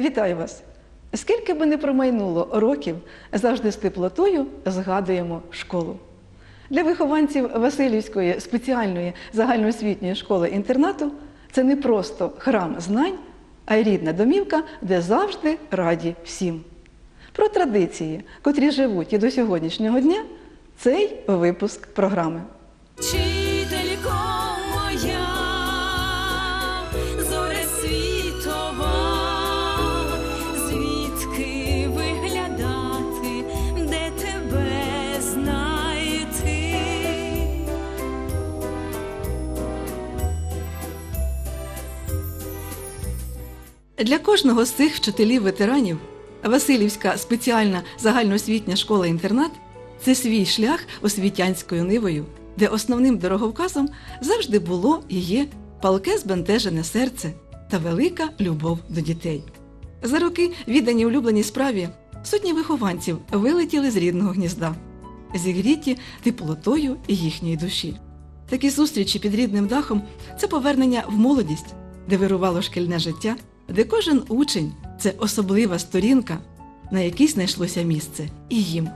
Вітаю вас! Скільки би не промайнуло років, завжди з теплотою згадуємо школу. Для вихованців Васильівської спеціальної загальноосвітньої школи-інтернату це не просто храм знань, а й рідна домівка, де завжди раді всім. Про традиції, котрі живуть і до сьогоднішнього дня, цей випуск програми. Для кожного з цих вчителів-ветеранів Васильівська спеціальна загальноосвітня школа-інтернат це свій шлях освітянською нивою, де основним дороговказом завжди було і є палке збентежене серце та велика любов до дітей. За роки, віддані улюбленій справі, сотні вихованців вилетіли з рідного гнізда, зігріті теплотою їхньої душі. Такі зустрічі під рідним дахом це повернення в молодість, де вирувало шкільне життя, де кожен учень це особлива сторінка, на якій знайшлося місце і їм,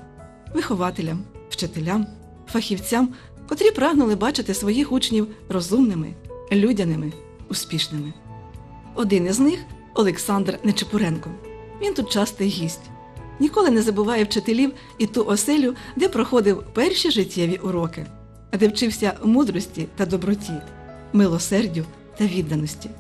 вихователям, вчителям, фахівцям, котрі прагнули бачити своїх учнів розумними, людяними, успішними. Один із них Олександр Нечепуренко. Він тут частий гість. Ніколи не забуває вчителів і ту оселю, де проходив перші життєві уроки, де вчився мудрості та доброті, милосердю та відданості.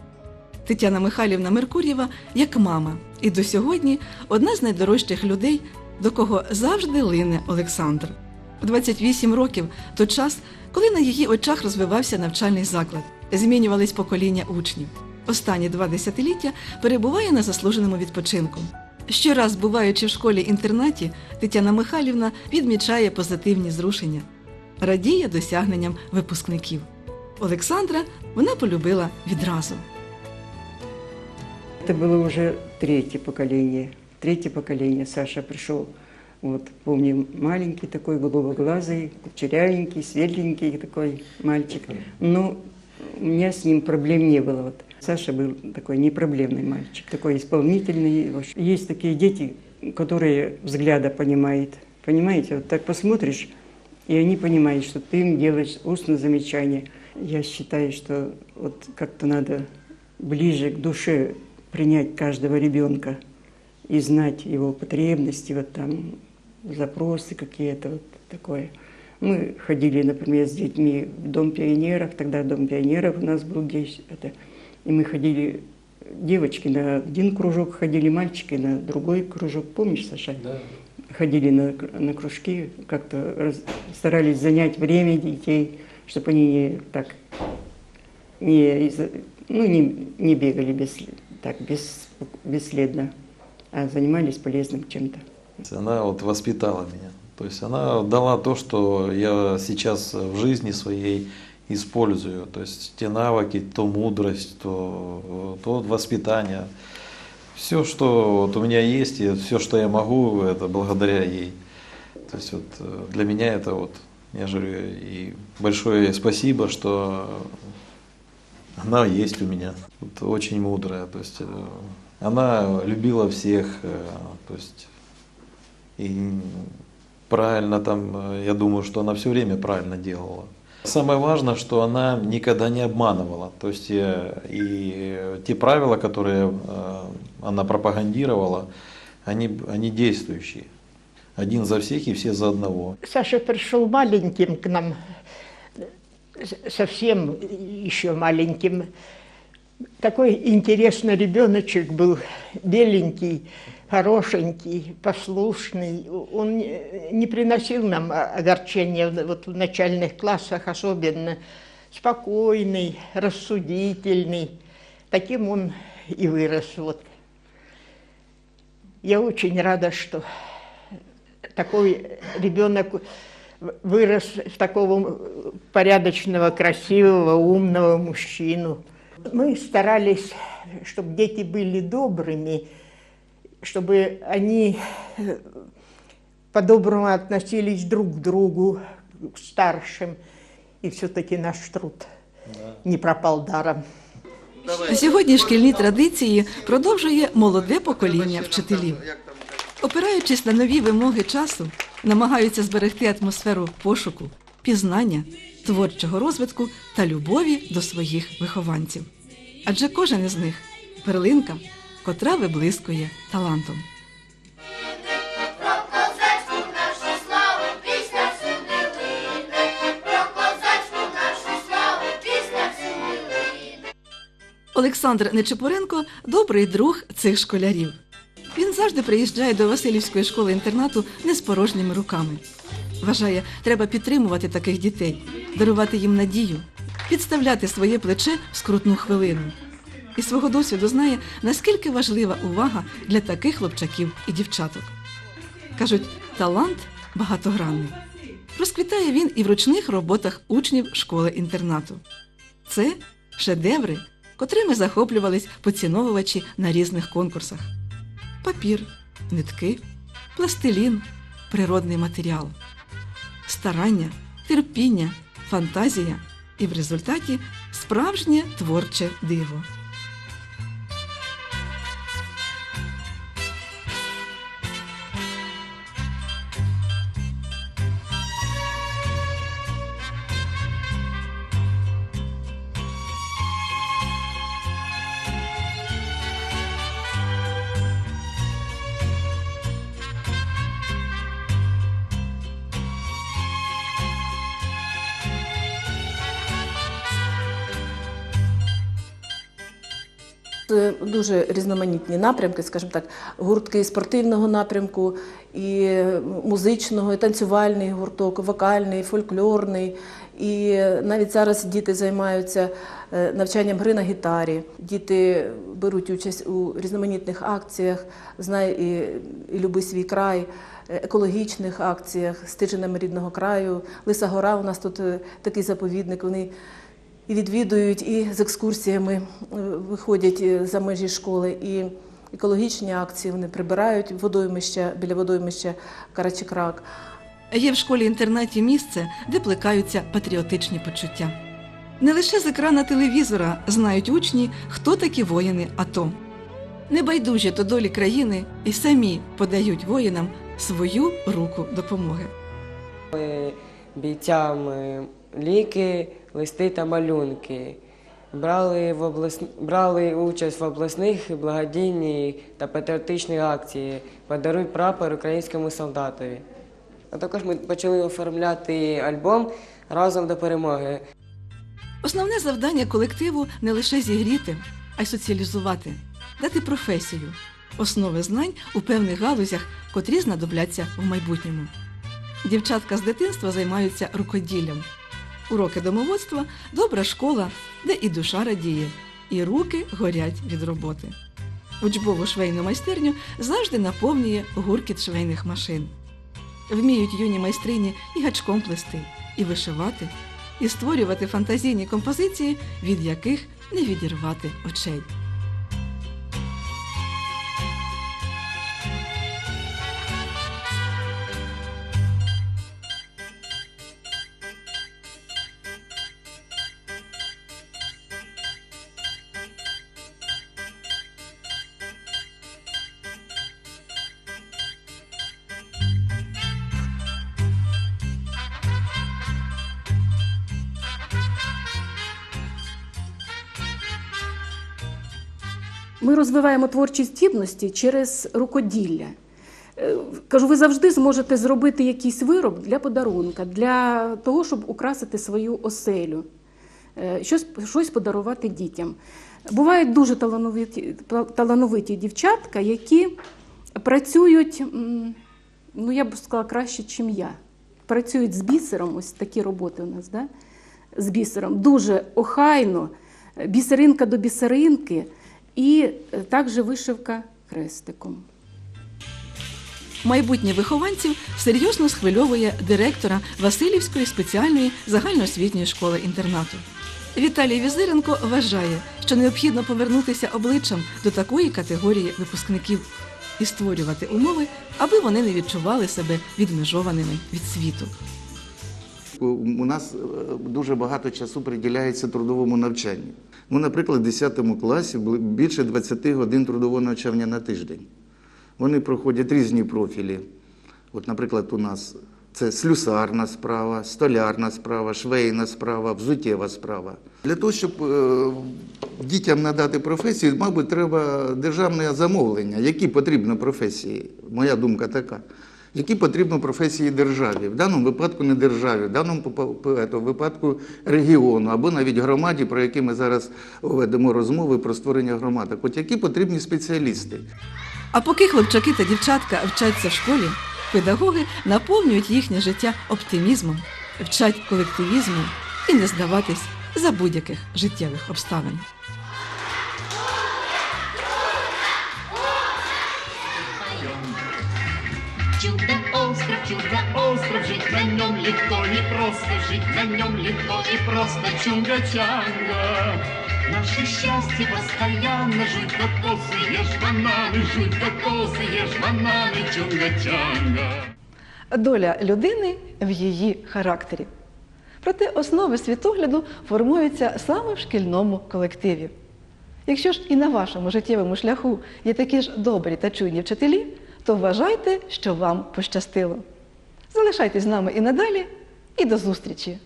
Тетяна Михайлівна Меркурєва як мама, і до сьогодні одна з найдорожчих людей, до кого завжди лине Олександр. У 28 років то час, коли на її очах розвивався навчальний заклад, змінювались покоління учнів. Останні два десятиліття перебуває на заслуженому відпочинку. Щораз, буваючи в школі-інтернаті, Тетяна Михайлівна відмічає позитивні зрушення, радіє досягненням випускників. Олександра вона полюбила відразу. Это было уже третье поколение. Третье поколение Саша пришел. Вот, помню, маленький такой, голубоглазый, кучерявенький, светленький такой мальчик. Но у меня с ним проблем не было. Вот. Саша был такой непроблемный мальчик, такой исполнительный. Есть такие дети, которые взгляда понимают. Понимаете, вот так посмотришь, и они понимают, что ты им делаешь устное замечание. Я считаю, что вот как-то надо ближе к душе принять каждого ребенка и знать его потребности, вот там запросы какие-то, вот такое. Мы ходили, например, с детьми в Дом пионеров, тогда Дом пионеров у нас был здесь, это, и мы ходили, девочки на один кружок ходили, мальчики на другой кружок, помнишь, Саша? Да. ходили на, на кружки, как-то раз- старались занять время детей, чтобы они не так не, ну, не, не бегали без, так, без, бесследно, а занимались полезным чем-то. Она вот воспитала меня. То есть она дала то, что я сейчас в жизни своей использую. То есть те навыки, то мудрость, то, то воспитание. Все, что вот у меня есть, и все, что я могу, это благодаря ей. То есть вот э, для меня это вот, я же и большое спасибо, что она есть у меня. Вот очень мудрая. То есть э, она любила всех, э, то есть и правильно там, э, я думаю, что она все время правильно делала. Самое важное, что она никогда не обманывала. То есть э, и те правила, которые она пропагандировала, они, они действующие. Один за всех и все за одного. Саша пришел маленьким к нам, совсем еще маленьким. Такой интересный ребеночек был, беленький, хорошенький, послушный. Он не- приносил нам огорчения, вот в начальных классах особенно. Спокойный, рассудительный. Таким он и вырос. Вот. Я очень рада, что такой ребенок вырос в такого порядочного, красивого, умного мужчину. Мы старались, чтобы дети были добрыми, чтобы они э, по-доброму относились друг к другу, к старшим. И все-таки наш труд не пропал даром. А сьогодні шкільні традиції продовжує молоде покоління вчителів. Опираючись на нові вимоги часу, Намагаються зберегти атмосферу пошуку, пізнання, творчого розвитку та любові до своїх вихованців. Адже кожен із них перлинка, котра виблискує талантом. Олександр Нечепоренко добрий друг цих школярів. Він завжди приїжджає до Васильівської школи інтернату не з порожніми руками. Вважає, треба підтримувати таких дітей, дарувати їм надію, підставляти своє плече в скрутну хвилину. І свого досвіду знає, наскільки важлива увага для таких хлопчаків і дівчаток. Кажуть, талант багатогранний. Розквітає він і в ручних роботах учнів школи-інтернату. Це шедеври, котрими захоплювались поціновувачі на різних конкурсах: папір, нитки, пластилін, природний матеріал, старання, терпіння, фантазія і в результаті справжнє творче диво. Дуже різноманітні напрямки, скажімо так, гуртки спортивного напрямку, і музичного, і танцювальний гурток, вокальний, фольклорний. І навіть зараз діти займаються е, навчанням гри на гітарі. Діти беруть участь у різноманітних акціях, знає і, і люби свій край, е, екологічних акціях, стежинами рідного краю. Лиса Гора у нас тут е, такий заповідник. Вони і відвідують, і з екскурсіями е, виходять е, за межі школи, і екологічні акції вони прибирають водоймища біля водоймища Карачекрак. Є в школі-інтернаті місце, де плекаються патріотичні почуття. Не лише з екрана телевізора знають учні, хто такі воїни АТО. Небайдужі до долі країни і самі подають воїнам свою руку допомоги. Бійцям е, ліки, листи та малюнки. Брали, в облас... Брали участь в обласних благодійних та патріотичних акціях Подаруй прапор українському солдатові. А також ми почали оформляти альбом разом до перемоги. Основне завдання колективу не лише зігріти, а й соціалізувати, дати професію, основи знань у певних галузях, котрі знадобляться в майбутньому. Дівчатка з дитинства займаються рукоділлям. Уроки домоводства добра школа, де і душа радіє, і руки горять від роботи. Учбову швейну майстерню завжди наповнює гуркіт швейних машин. Вміють юні майстрині і гачком плести, і вишивати, і створювати фантазійні композиції, від яких не відірвати очей. Ми розвиваємо творчі здібності через рукоділля. Е, Кажу, ви завжди зможете зробити якийсь вироб для подарунка, для того, щоб украсити свою оселю, е, щось, щось подарувати дітям. Бувають дуже талановиті, талановиті дівчатка, які працюють, ну я б сказала, краще, ніж я. Працюють з бісером, ось такі роботи у нас, да? з бісером, дуже охайно, бісеринка до бісеринки, і е, також вишивка хрестиком. Майбутнє вихованців серйозно схвильовує директора Васильівської спеціальної загальноосвітньої школи інтернату. Віталій Візиренко вважає, що необхідно повернутися обличчям до такої категорії випускників і створювати умови, аби вони не відчували себе відмежованими від світу. У нас е, дуже багато часу приділяється трудовому навчанню. Ну, наприклад, в 10 класі більше 20 годин трудового навчання на тиждень. Вони проходять різні профілі. От, наприклад, у нас це слюсарна справа, столярна справа, швейна справа, взуттєва справа. Для того, щоб е, дітям надати професію, мабуть, треба державне замовлення, які потрібні професії. Моя думка така. Які потрібні професії державі, в даному випадку не державі, в даному випадку регіону або навіть громаді, про які ми зараз ведемо розмови про створення громад. От які потрібні спеціалісти. А поки хлопчаки та дівчатка вчаться в школі, педагоги наповнюють їхнє життя оптимізмом, вчать колективізму і не здаватись за будь-яких життєвих обставин. Чудо-остров, чудо-остров, жить на нем легко и просто, жить на нем легко и просто, чунга-чанга. Наше счастье постоянно, жуть кокосы, ешь бананы, жуть кокосы, ешь бананы, чунга-чанга. Доля людини в її характері. Проте основи світогляду формуються саме в шкільному колективі. Якщо ж і на вашому життєвому шляху є такі ж добрі та чуйні вчителі, то вважайте, що вам пощастило. Залишайтесь з нами і надалі, і до зустрічі!